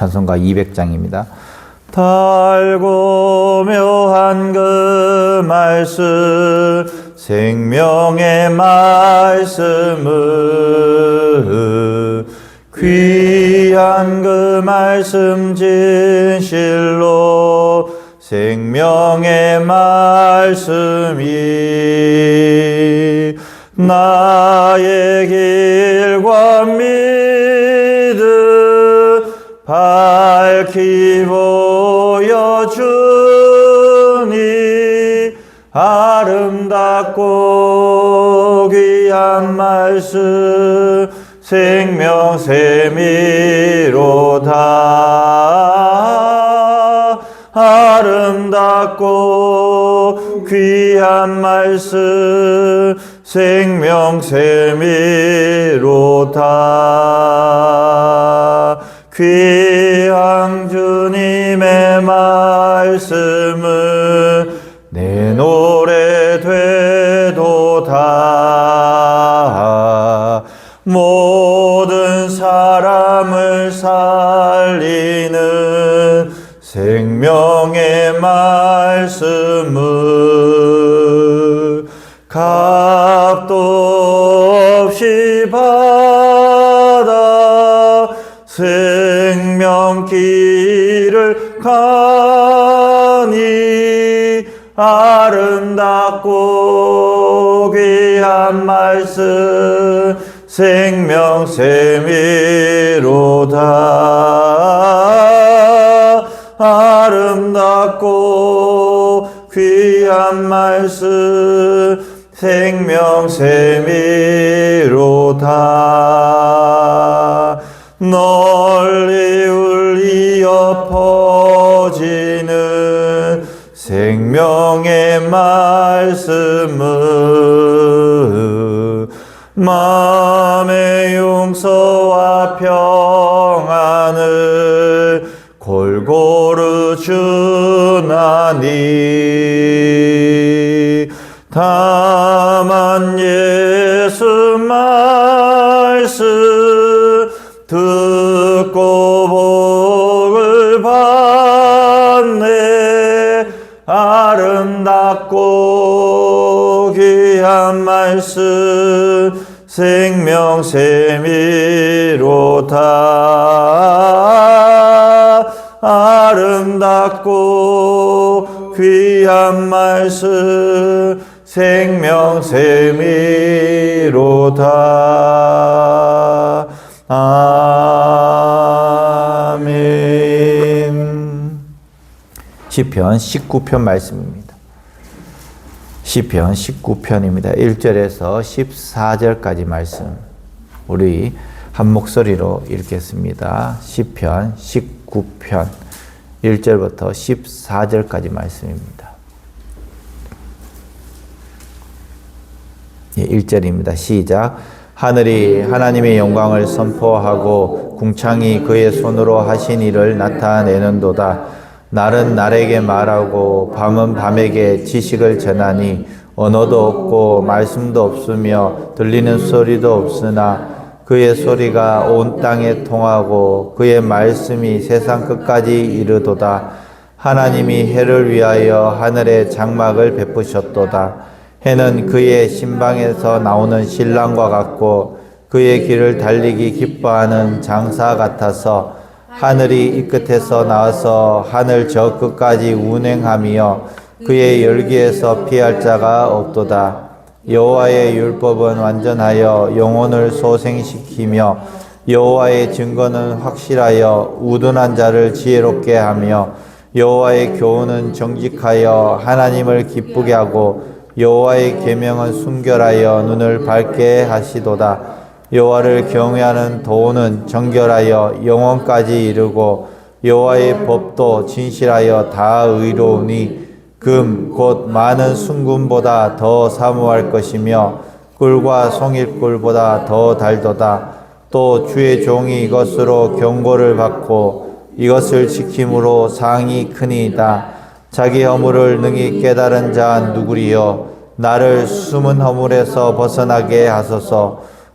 찬송가 200장입니다. 달고 묘한 그 말씀 생명의 말씀을 귀한 그 말씀 진실로 생명의 말씀이 나의 길과 믿음 밝히 보여주니 아름답고 귀한 말씀 생명샘이로다 아름답고 귀한 말씀 생명샘이로다 귀한 주님의 말씀은 내 노래 되도다 모든 사람을 살리는 생명의 말씀을 값도 없이 받 아름답고 귀한 말씀 생명샘이로다. 아름답고 귀한 말씀 생명샘이로다. 널리 울리어 퍼지는 생명의 말씀을 마음의 용서와 평안을 골고루 주나니 다만 예수 말씀 듣고 말씀 생명샘이로다 아름답고 귀한 말씀 생명샘이로다 아멘 시편 19편 말씀입니다. 시편 19편입니다. 1절에서 14절까지 말씀 우리 한 목소리로 읽겠습니다. 시편 19편 1절부터 14절까지 말씀입니다. 예, 1절입니다. 시작. 하늘이 하나님의 영광을 선포하고 궁창이 그의 손으로 하신 일을 나타내는도다. 날은 날에게 말하고 밤은 밤에게 지식을 전하니 언어도 없고 말씀도 없으며 들리는 소리도 없으나 그의 소리가 온 땅에 통하고 그의 말씀이 세상 끝까지 이르도다. 하나님이 해를 위하여 하늘에 장막을 베푸셨도다. 해는 그의 신방에서 나오는 신랑과 같고 그의 길을 달리기 기뻐하는 장사 같아서 하늘이 이 끝에서 나와서 하늘 저 끝까지 운행하며 그의 열기에서 피할 자가 없도다. 여호와의 율법은 완전하여 영혼을 소생시키며 여호와의 증거는 확실하여 우둔한 자를 지혜롭게 하며 여호와의 교훈은 정직하여 하나님을 기쁘게 하고 여호와의 계명은 순결하여 눈을 밝게 하시도다. 여호와를 경외하는 도는 정결하여 영원까지 이르고 여호와의 법도 진실하여 다 의로우니 금 곧 많은 순금보다 더 사무할 것이며 꿀과 송일꿀보다 더 달도다. 또 주의 종이 이것으로 경고를 받고 이것을 지킴으로 상이 크니이다. 자기 허물을 능히 깨달은 자 누구리요? 나를 숨은 허물에서 벗어나게 하소서.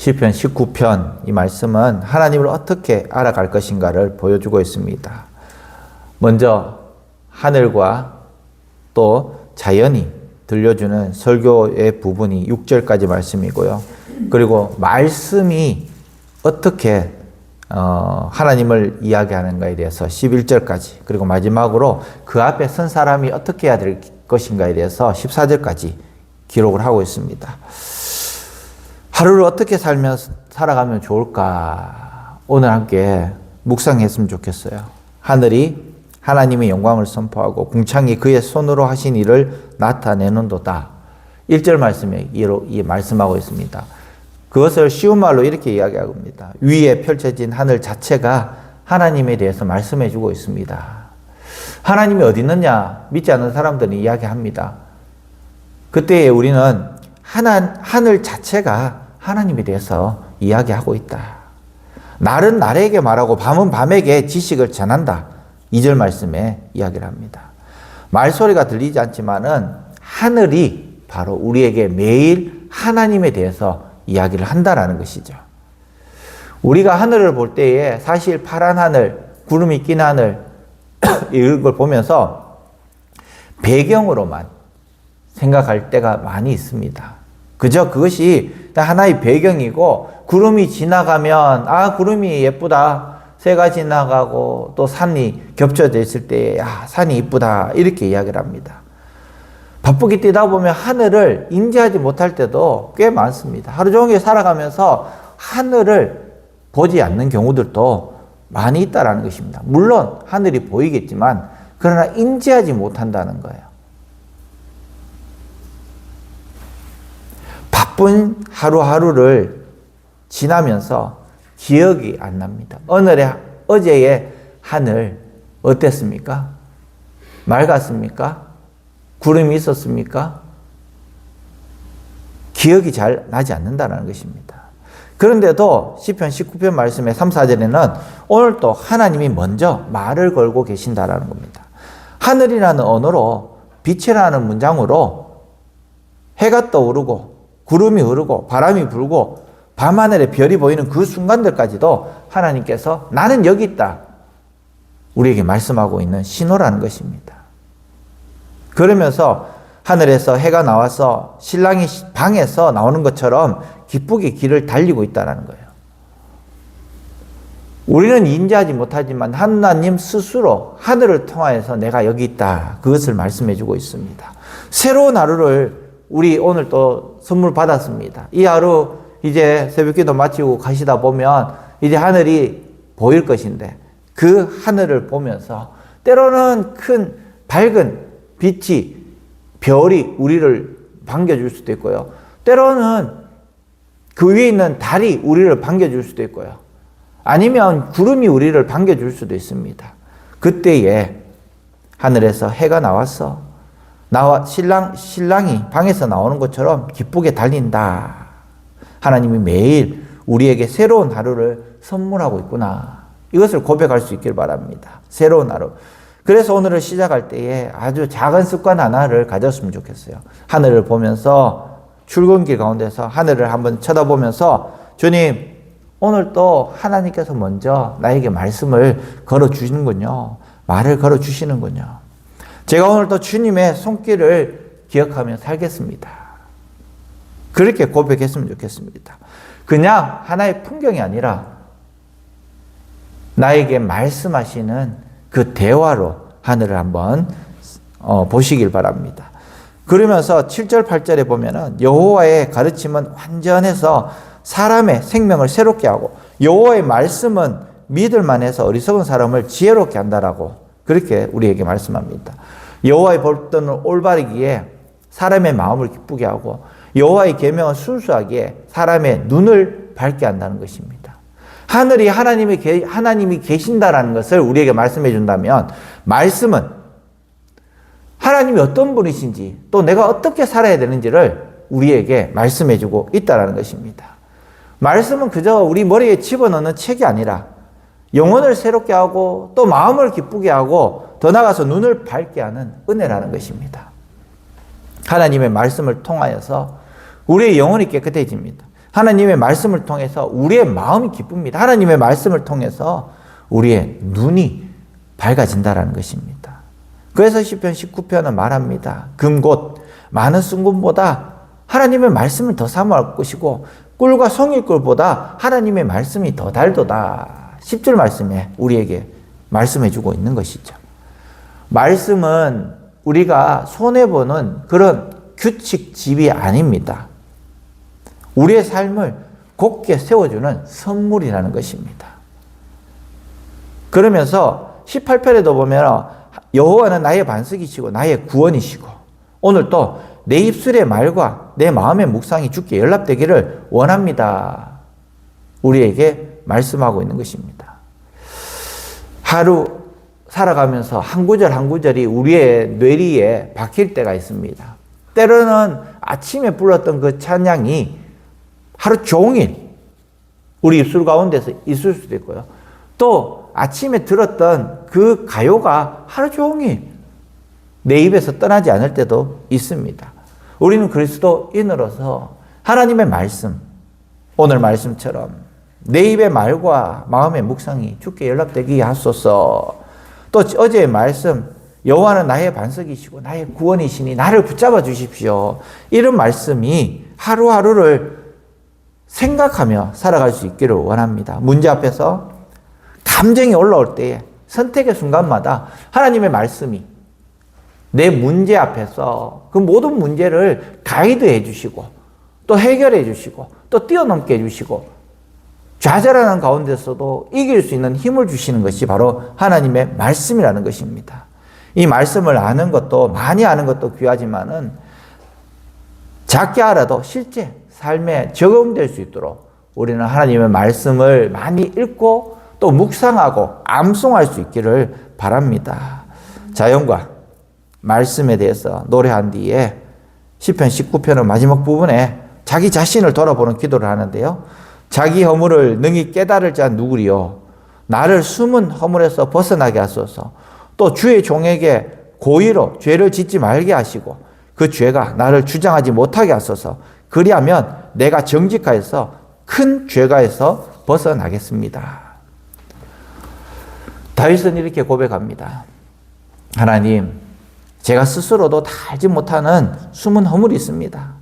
시편 19편 이 말씀은 하나님을 어떻게 알아갈 것인가를 보여주고 있습니다. 먼저 하늘과 또 자연이 들려주는 설교의 부분이 6절까지 말씀이고요. 그리고 말씀이 어떻게 어, 하나님을 이야기하는가에 대해서 11절까지 그리고 마지막으로 그 앞에 선 사람이 어떻게 해야 될 것인가에 대해서 14절까지 기록을 하고 있습니다. 하루를 어떻게 살면 살아가면 좋을까? 오늘 함께 묵상했으면 좋겠어요. 하늘이 하나님의 영광을 선포하고 궁창이 그의 손으로 하신 일을 나타내는도다. 1절 말씀에 이 말씀하고 있습니다. 그것을 쉬운 말로 이렇게 이야기하고 있습니다. 위에 펼쳐진 하늘 자체가 하나님에 대해서 말씀해 주고 있습니다. 하나님이 어디 있느냐 믿지 않는 사람들은 이야기합니다. 그때 우리는 하나, 하늘 자체가 하나님에 대해서 이야기하고 있다. 날은 날에게 말하고 밤은 밤에게 지식을 전한다. 2절 말씀에 이야기를 합니다. 말소리가 들리지 않지만은 하늘이 바로 우리에게 매일 하나님에 대해서 이야기를 한다라는 것이죠. 우리가 하늘을 볼 때에 사실 파란 하늘, 구름이 낀 하늘, 이런 걸 보면서 배경으로만 생각할 때가 많이 있습니다. 그저 그것이 하나의 배경이고, 구름이 지나가면, 아, 구름이 예쁘다. 새가 지나가고, 또 산이 겹쳐져 있을 때, 야, 산이 이쁘다. 이렇게 이야기를 합니다. 바쁘게 뛰다 보면 하늘을 인지하지 못할 때도 꽤 많습니다. 하루 종일 살아가면서 하늘을 보지 않는 경우들도 많이 있다라는 것입니다. 물론 하늘이 보이겠지만 그러나 인지하지 못한다는 거예요. 바쁜 하루하루를 지나면서 기억이 안 납니다. 오늘의 어제의 하늘 어땠습니까? 맑았습니까? 구름이 있었습니까? 기억이 잘 나지 않는다는 것입니다. 그런데도 시편 19편 말씀의 3, 4절에는 오늘 또 하나님이 먼저 말을 걸고 계신다라는 겁니다. 하늘이라는 언어로 빛이라는 문장으로 해가 떠오르고 구름이 흐르고 바람이 불고 밤하늘에 별이 보이는 그 순간들까지도 하나님께서 나는 여기 있다. 우리에게 말씀하고 있는 신호라는 것입니다. 그러면서 하늘에서 해가 나와서 신랑이 방에서 나오는 것처럼 기쁘게 길을 달리고 있다는 거예요. 우리는 인지하지 못하지만 하나님 스스로 하늘을 통하여서 내가 여기 있다. 그것을 말씀해 주고 있습니다. 새로운 하루를 우리 오늘 또 선물 받았습니다. 이 하루 이제 새벽 기도 마치고 가시다 보면 이제 하늘이 보일 것인데 그 하늘을 보면서 때로는 큰 밝은 빛이 별이 우리를 반겨줄 수도 있고요. 때로는 그 위에 있는 달이 우리를 반겨줄 수도 있고요. 아니면 구름이 우리를 반겨줄 수도 있습니다. 그때에 하늘에서 해가 나왔어. 나와 신랑 신랑이 방에서 나오는 것처럼 기쁘게 달린다. 하나님이 매일 우리에게 새로운 하루를 선물하고 있구나. 이것을 고백할 수 있길 바랍니다. 새로운 하루. 그래서 오늘을 시작할 때에 아주 작은 습관 하나를 가졌으면 좋겠어요. 하늘을 보면서 출근길 가운데서 하늘을 한번 쳐다보면서 주님, 오늘 또 하나님께서 먼저 나에게 말씀을 걸어 주시는군요. 말을 걸어 주시는군요. 제가 오늘 또 주님의 손길을 기억하며 살겠습니다. 그렇게 고백했으면 좋겠습니다. 그냥 하나의 풍경이 아니라 나에게 말씀하시는 그 대화로 하늘을 한번 어, 보시길 바랍니다. 그러면서 7절 8절에 보면은 여호와의 가르침은 완전해서 사람의 생명을 새롭게 하고 여호와의 말씀은 믿을 만해서 어리석은 사람을 지혜롭게 한다라고 그렇게 우리에게 말씀합니다. 여호와의 법도는 올바르기에 사람의 마음을 기쁘게 하고 여호와의 계명은 순수하게 사람의 눈을 밝게 한다는 것입니다. 하늘이 하나님이 계, 하나님이 계신다라는 것을 우리에게 말씀해 준다면 말씀은 하나님이 어떤 분이신지 또 내가 어떻게 살아야 되는지를 우리에게 말씀해 주고 있다라는 것입니다. 말씀은 그저 우리 머리에 집어넣는 책이 아니라 영혼을 새롭게 하고 또 마음을 기쁘게 하고 더 나아가서 눈을 밝게 하는 은혜라는 것입니다. 하나님의 말씀을 통하여서 우리의 영혼이 깨끗해집니다. 하나님의 말씀을 통해서 우리의 마음이 기쁩니다. 하나님의 말씀을 통해서 우리의 눈이 밝아진다라는 것입니다. 그래서 시편 19편은 말합니다. 금곧 많은 순금보다 하나님의 말씀을 더 사모할 것이고 꿀과 송이꿀보다 하나님의 말씀이 더 달도다. 10절 말씀에 우리에게 말씀해 주고 있는 것이죠. 말씀은 우리가 손해보는 그런 규칙집이 아닙니다. 우리의 삶을 곱게 세워주는 선물이라는 것입니다. 그러면서 18편에도 보면 여호와는 나의 반석이시고 나의 구원이시고 오늘 또 내 입술의 말과 내 마음의 묵상이 주께 연락되기를 원합니다. 우리에게 말씀하고 있는 것입니다. 하루 살아가면서 한 구절 한 구절이 우리의 뇌리에 박힐 때가 있습니다. 때로는 아침에 불렀던 그 찬양이 하루 종일 우리 입술 가운데서 있을 수도 있고요. 또 아침에 들었던 그 가요가 하루 종일 내 입에서 떠나지 않을 때도 있습니다. 우리는 그리스도인으로서 하나님의 말씀, 오늘 말씀처럼 내 입의 말과 마음의 묵상이 주께 연락되게 하소서. 또 어제의 말씀, 여호와는 나의 반석이시고 나의 구원이시니 나를 붙잡아 주십시오. 이런 말씀이 하루하루를 생각하며 살아갈 수 있기를 원합니다. 문제 앞에서 감정이 올라올 때에 선택의 순간마다 하나님의 말씀이 내 문제 앞에서 그 모든 문제를 가이드해 주시고 또 해결해 주시고 또 뛰어넘게 해 주시고 좌절하는 가운데서도 이길 수 있는 힘을 주시는 것이 바로 하나님의 말씀이라는 것입니다. 이 말씀을 아는 것도 많이 아는 것도 귀하지만은 작게 알아도 실제 삶에 적용될 수 있도록 우리는 하나님의 말씀을 많이 읽고 또 묵상하고 암송할 수 있기를 바랍니다. 자연과 말씀에 대해서 노래한 뒤에 시편 19편의 마지막 부분에 자기 자신을 돌아보는 기도를 하는데요. 자기 허물을 능히 깨달을 자 누구리요? 나를 숨은 허물에서 벗어나게 하소서. 또 주의 종에게 고의로 죄를 짓지 말게 하시고 그 죄가 나를 주장하지 못하게 하소서. 그리하면 내가 정직하여서 큰 죄가에서 벗어나겠습니다. 다윗은 이렇게 고백합니다. 하나님, 제가 스스로도 다 알지 못하는 숨은 허물이 있습니다.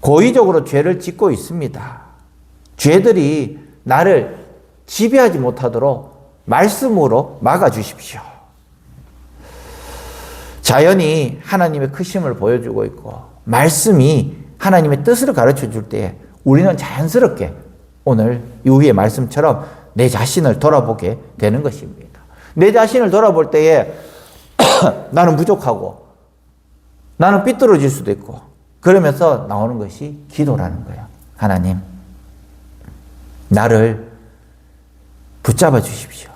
고의적으로 죄를 짓고 있습니다. 죄들이 나를 지배하지 못하도록 말씀으로 막아주십시오. 자연이 하나님의 크심을 보여주고 있고, 말씀이 하나님의 뜻을 가르쳐 줄때 우리는 자연스럽게 오늘 이후의 말씀처럼 내 자신을 돌아보게 되는 것입니다. 내 자신을 돌아볼 때에 나는 부족하고 나는 삐뚤어질 수도 있고 그러면서 나오는 것이 기도라는 거예요. 하나님, 나를 붙잡아 주십시오.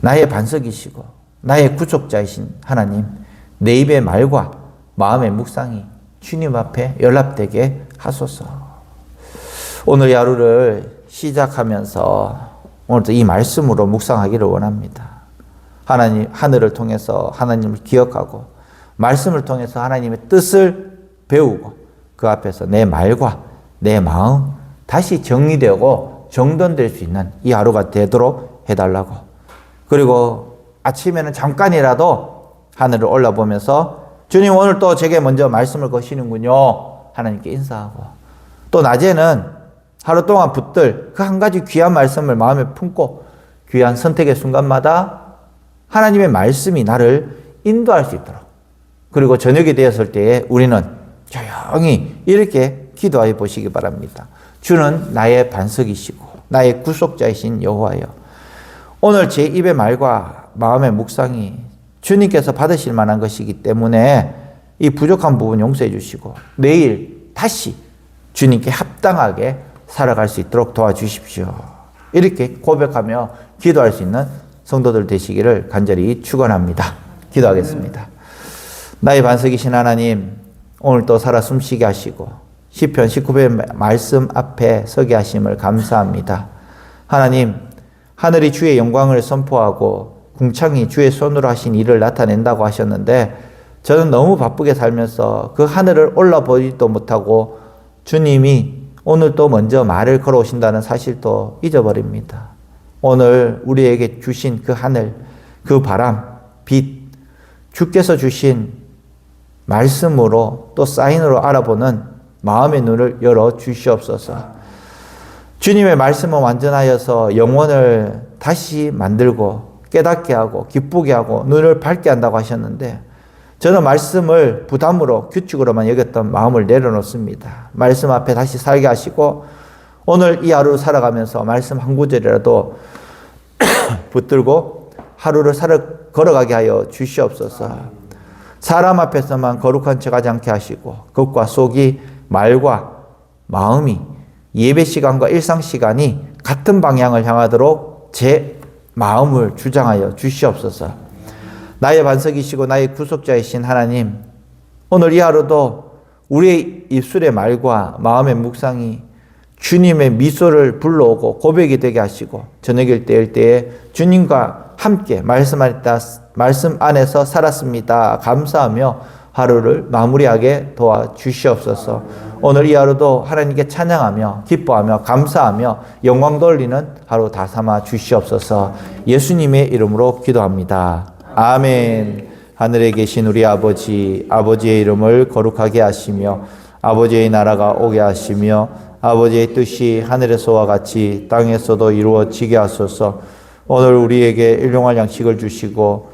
나의 반석이시고 나의 구속자이신 하나님, 내 입의 말과 마음의 묵상이 주님 앞에 연락되게 하소서. 오늘 하루를 시작하면서 오늘도 이 말씀으로 묵상하기를 원합니다. 하나님 하늘을 통해서 하나님을 기억하고 말씀을 통해서 하나님의 뜻을 배우고 그 앞에서 내 말과 내 마음 다시 정리되고 정돈될 수 있는 이 하루가 되도록 해달라고. 그리고 아침에는 잠깐이라도 하늘을 올라보면서 주님 오늘 또 제게 먼저 말씀을 거시는군요. 하나님께 인사하고. 또 낮에는 하루 동안 붙들 그 한 가지 귀한 말씀을 마음에 품고 귀한 선택의 순간마다 하나님의 말씀이 나를 인도할 수 있도록. 그리고 저녁이 되었을 때에 우리는 조용히 이렇게 기도해 보시기 바랍니다. 주는 나의 반석이시고 나의 구속자이신 여호와여. 오늘 제 입의 말과 마음의 묵상이 주님께서 받으실 만한 것이기 때문에 이 부족한 부분 용서해 주시고 내일 다시 주님께 합당하게 살아갈 수 있도록 도와주십시오. 이렇게 고백하며 기도할 수 있는 성도들 되시기를 간절히 축원합니다. 기도하겠습니다. 나의 반석이신 하나님, 오늘 또 살아 숨쉬게 하시고 시편 19편 말씀 앞에 서게 하심을 감사합니다. 하나님, 하늘이 주의 영광을 선포하고 궁창이 주의 손으로 하신 일을 나타낸다고 하셨는데 저는 너무 바쁘게 살면서 그 하늘을 올라보지도 못하고 주님이 오늘 또 먼저 말을 걸어오신다는 사실도 잊어버립니다. 오늘 우리에게 주신 그 하늘, 그 바람, 빛, 주께서 주신 말씀으로 또 사인으로 알아보는 마음의 눈을 열어 주시옵소서. 주님의 말씀은 완전하여서 영혼을 다시 만들고 깨닫게 하고 기쁘게 하고 눈을 밝게 한다고 하셨는데 저는 말씀을 부담으로 규칙으로만 여겼던 마음을 내려놓습니다. 말씀 앞에 다시 살게 하시고 오늘 이 하루 살아가면서 말씀 한 구절이라도 붙들고 하루를 살아 걸어가게 하여 주시옵소서. 사람 앞에서만 거룩한 척 하지 않게 하시고 겉과 속이 말과 마음이 예배 시간과 일상 시간이 같은 방향을 향하도록 제 마음을 주장하여 주시옵소서. 나의 반석이시고 나의 구속자이신 하나님, 오늘 이 하루도 우리의 입술의 말과 마음의 묵상이 주님의 미소를 불러오고 고백이 되게 하시고 저녁일 때일 때에 주님과 함께 말씀 안에서 살았습니다. 감사하며 하루를 마무리하게 도와 주시옵소서. 오늘 이 하루도 하나님께 찬양하며 기뻐하며 감사하며 영광 돌리는 하루 다 삼아 주시옵소서. 예수님의 이름으로 기도합니다. 아멘. 하늘에 계신 우리 아버지, 아버지의 이름을 거룩하게 하시며 아버지의 나라가 오게 하시며 아버지의 뜻이 하늘에서와 같이 땅에서도 이루어지게 하소서. 오늘 우리에게 일용할 양식을 주시고